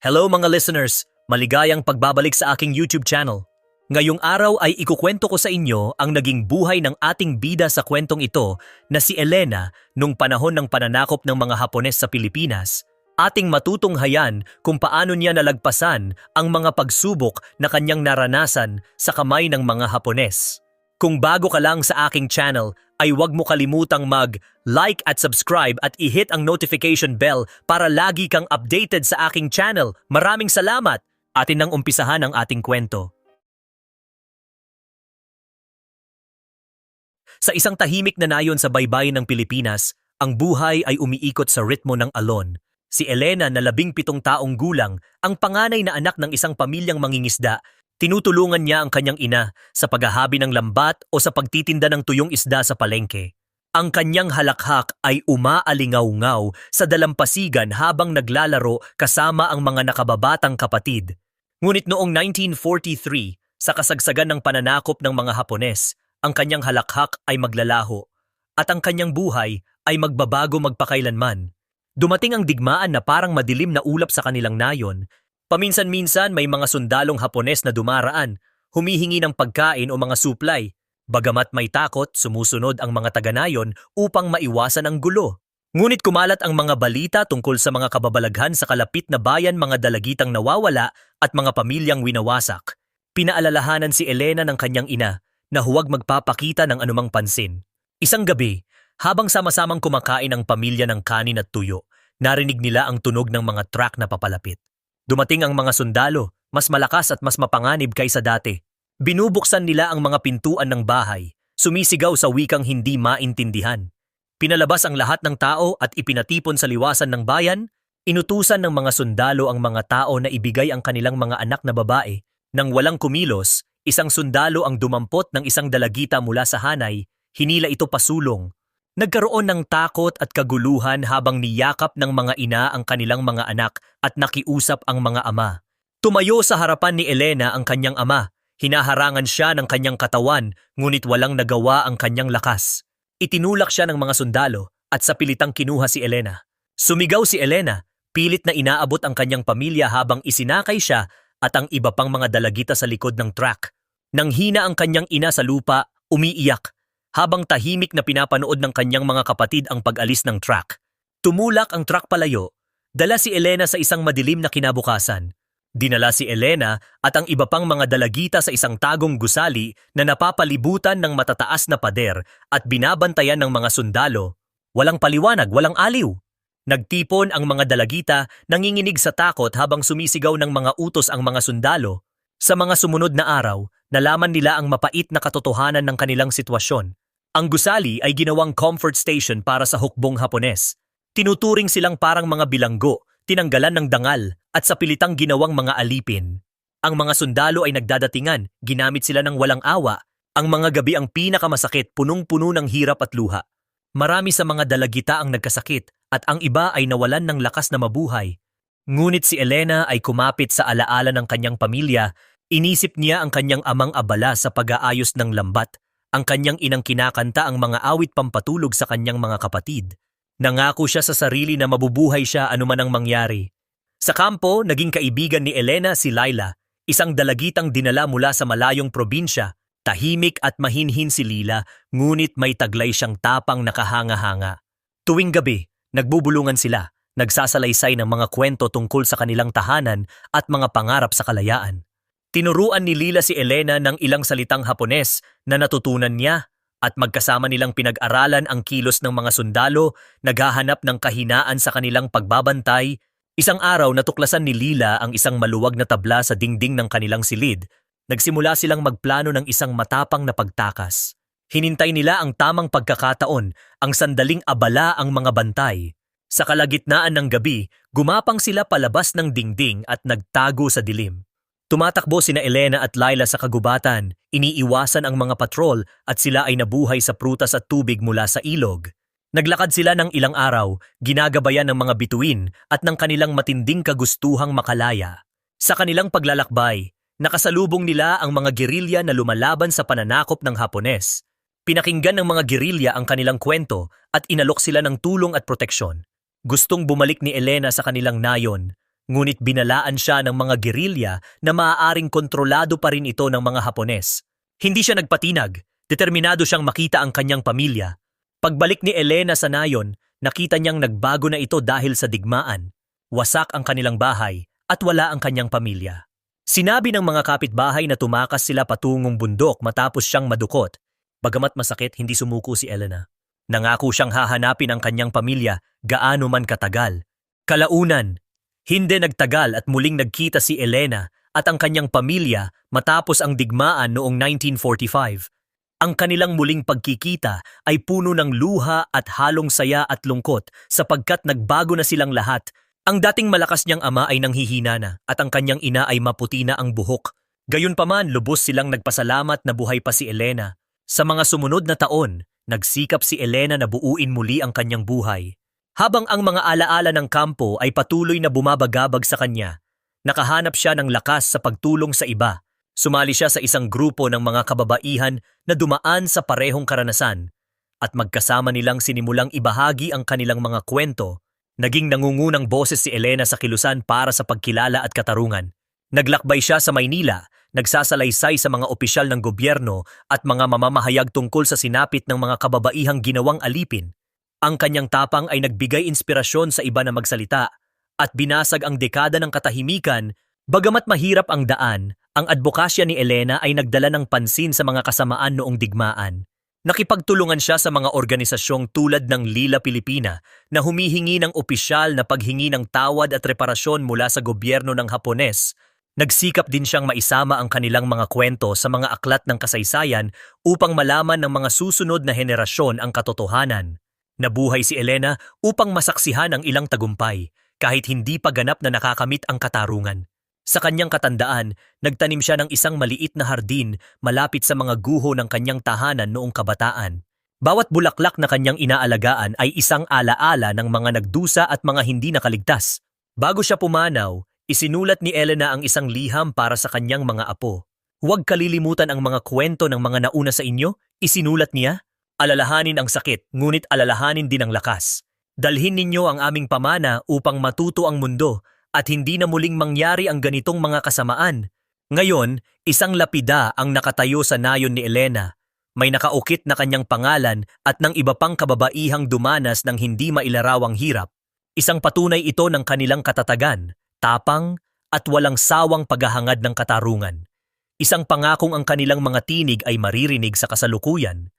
Hello mga listeners! Maligayang pagbabalik sa aking YouTube channel. Ngayong araw ay ikukwento ko sa inyo ang naging buhay ng ating bida sa kwentong ito na si Elena nung panahon ng pananakop ng mga Hapones sa Pilipinas. Ating matutunghayan kung paano niya nalagpasan ang mga pagsubok na kanyang naranasan sa kamay ng mga Hapones. Kung bago ka lang sa aking channel, ay huwag mo kalimutang mag-like at subscribe at i-hit ang notification bell para lagi kang updated sa aking channel. Maraming salamat! Atin nang umpisahan ang ating kwento. Sa isang tahimik na nayon sa baybayin ng Pilipinas, ang buhay ay umiikot sa ritmo ng alon. Si Elena na labing pitong taong gulang, ang panganay na anak ng isang pamilyang mangingisda, tinutulungan niya ang kanyang ina sa paghahabi ng lambat o sa pagtitinda ng tuyong isda sa palengke. Ang kanyang halakhak ay umaalingaw-ngaw sa dalampasigan habang naglalaro kasama ang mga nakababatang kapatid. Ngunit noong 1943, sa kasagsagan ng pananakop ng mga Hapones, ang kanyang halakhak ay maglalaho at ang kanyang buhay ay magbabago magpakailanman. Dumating ang digmaan na parang madilim na ulap sa kanilang nayon. Paminsan-minsan may mga sundalong Hapones na dumaraan, humihingi ng pagkain o mga supply. Bagamat may takot, sumusunod ang mga taga-nayon upang maiwasan ang gulo. Ngunit kumalat ang mga balita tungkol sa mga kababalaghan sa kalapit na bayan mga dalagitang nawawala at mga pamilyang winawasak. Pinaalalahanan si Elena ng kanyang ina na huwag magpapakita ng anumang pansin. Isang gabi, habang sama-samang kumakain ang pamilya ng kanin at tuyo, narinig nila ang tunog ng mga truck na papalapit. Dumating ang mga sundalo, mas malakas at mas mapanganib kaysa dati. Binubuksan nila ang mga pintuan ng bahay, sumisigaw sa wikang hindi maintindihan. Pinalabas ang lahat ng tao at ipinatipon sa liwasan ng bayan, inutusan ng mga sundalo ang mga tao na ibigay ang kanilang mga anak na babae. Nang walang kumilos, isang sundalo ang dumampot ng isang dalagita mula sa hanay, hinila ito pasulong. Nagkaroon ng takot at kaguluhan habang niyakap ng mga ina ang kanilang mga anak at nakiusap ang mga ama. Tumayo sa harapan ni Elena ang kanyang ama. Hinaharangan siya ng kanyang katawan, ngunit walang nagawa ang kanyang lakas. Itinulak siya ng mga sundalo at sa pilitang kinuha si Elena. Sumigaw si Elena, pilit na inaabot ang kanyang pamilya habang isinakay siya at ang iba pang mga dalagita sa likod ng truck. Nang hina ang kanyang ina sa lupa, umiiyak, habang tahimik na pinapanood ng kanyang mga kapatid ang pag-alis ng truck. Tumulak ang truck palayo, dala si Elena sa isang madilim na kinabukasan. Dinala si Elena at ang iba pang mga dalagita sa isang tagong gusali na napapalibutan ng matataas na pader at binabantayan ng mga sundalo. Walang paliwanag, walang aliw. Nagtipon ang mga dalagita, nanginginig sa takot habang sumisigaw ng mga utos ang mga sundalo. Sa mga sumunod na araw, nalaman nila ang mapait na katotohanan ng kanilang sitwasyon. Ang gusali ay ginawang comfort station para sa hukbong Hapones. Tinuturing silang parang mga bilanggo, tinanggalan ng dangal at sa pilitang ginawang mga alipin. Ang mga sundalo ay nagdadatingan, ginamit sila ng walang awa. Ang mga gabi ang pinakamasakit, punong-puno ng hirap at luha. Marami sa mga dalagita ang nagkasakit at ang iba ay nawalan ng lakas na mabuhay. Ngunit si Elena ay kumapit sa alaala ng kanyang pamilya, inisip niya ang kanyang amang abala sa pag-aayos ng lambat, ang kanyang inang kinakanta ang mga awit pampatulog sa kanyang mga kapatid. Nangako siya sa sarili na mabubuhay siya anuman ang mangyari. Sa kampo, naging kaibigan ni Elena si Laila, isang dalagitang dinala mula sa malayong probinsya. Tahimik at mahinhin si Lila, ngunit may taglay siyang tapang nakahanga-hanga. Tuwing gabi, nagbubulungan sila, nagsasalaysay ng mga kwento tungkol sa kanilang tahanan at mga pangarap sa kalayaan. Tinuruan ni Lila si Elena ng ilang salitang Hapones na natutunan niya at magkasama nilang pinag-aralan ang kilos ng mga sundalo, naghahanap ng kahinaan sa kanilang pagbabantay. Isang araw natuklasan ni Lila ang isang maluwag na tabla sa dingding ng kanilang silid. Nagsimula silang magplano ng isang matapang na pagtakas. Hinintay nila ang tamang pagkakataon, ang sandaling abala ang mga bantay. Sa kalagitnaan ng gabi, gumapang sila palabas ng dingding at nagtago sa dilim. Tumatakbo sina Elena at Laila sa kagubatan, iniiwasan ang mga patrol at sila ay nabuhay sa prutas at tubig mula sa ilog. Naglakad sila ng ilang araw, ginagabayan ng mga bituin at ng kanilang matinding kagustuhang makalaya. Sa kanilang paglalakbay, nakasalubong nila ang mga gerilya na lumalaban sa pananakop ng Hapones. Pinakinggan ng mga gerilya ang kanilang kwento at inalok sila ng tulong at proteksyon. Gustong bumalik ni Elena sa kanilang nayon, ngunit binalaan siya ng mga gerilya na maaaring kontrolado pa rin ito ng mga Hapones. Hindi siya nagpatinag, determinado siyang makita ang kanyang pamilya. Pagbalik ni Elena sa nayon, nakita niyang nagbago na ito dahil sa digmaan. Wasak ang kanilang bahay at wala ang kanyang pamilya. Sinabi ng mga kapitbahay na tumakas sila patungong bundok matapos siyang madukot. Bagamat masakit, hindi sumuko si Elena. Nangako siyang hahanapin ang kanyang pamilya gaano man katagal. Kalaunan, hindi nagtagal at muling nagkita si Elena at ang kanyang pamilya matapos ang digmaan noong 1945. Ang kanilang muling pagkikita ay puno ng luha at halong saya at lungkot sapagkat nagbago na silang lahat. Ang dating malakas niyang ama ay nanghihina na at ang kanyang ina ay maputi na ang buhok. Gayunpaman lubos silang nagpasalamat na buhay pa si Elena. Sa mga sumunod na taon, nagsikap si Elena na buuin muli ang kanyang buhay. Habang ang mga alaala ng kampo ay patuloy na bumabagabag sa kanya, nakahanap siya ng lakas sa pagtulong sa iba. Sumali siya sa isang grupo ng mga kababaihan na dumaan sa parehong karanasan at magkasama nilang sinimulang ibahagi ang kanilang mga kwento. Naging nangungunang boses si Elena sa kilusan para sa pagkilala at katarungan. Naglakbay siya sa Maynila, nagsasalaysay sa mga opisyal ng gobyerno at mga mamamahayag tungkol sa sinapit ng mga kababaihang ginawang alipin. Ang kanyang tapang ay nagbigay inspirasyon sa iba na magsalita at binasag ang dekada ng katahimikan, bagamat mahirap ang daan, ang advokasya ni Elena ay nagdala ng pansin sa mga kasamaan noong digmaan. Nakipagtulungan siya sa mga organisasyong tulad ng Lila Pilipina na humihingi ng opisyal na paghingi ng tawad at reparasyon mula sa gobyerno ng Hapones. Nagsikap din siyang maisama ang kanilang mga kwento sa mga aklat ng kasaysayan upang malaman ng mga susunod na henerasyon ang katotohanan. Nabuhay si Elena upang masaksihan ang ilang tagumpay kahit hindi pa ganap na nakakamit ang katarungan. Sa kanyang katandaan, nagtanim siya ng isang maliit na hardin malapit sa mga guho ng kanyang tahanan noong kabataan. Bawat bulaklak na kanyang inaalagaan ay isang alaala ng mga nagdusa at mga hindi nakaligtas. Bago siya pumanaw, isinulat ni Elena ang isang liham para sa kanyang mga apo. Huwag kalilimutan ang mga kwento ng mga nauna sa inyo, isinulat niya. Alalahanin ang sakit, ngunit alalahanin din ang lakas. Dalhin ninyo ang aming pamana upang matuto ang mundo at hindi na muling mangyari ang ganitong mga kasamaan. Ngayon, isang lapida ang nakatayo sa nayon ni Elena. May nakaukit na kanyang pangalan at ng iba pang kababaihang dumanas ng hindi mailarawang hirap. Isang patunay ito ng kanilang katatagan, tapang, at walang sawang paghahangad ng katarungan. Isang pangakong ang kanilang mga tinig ay maririnig sa kasalukuyan.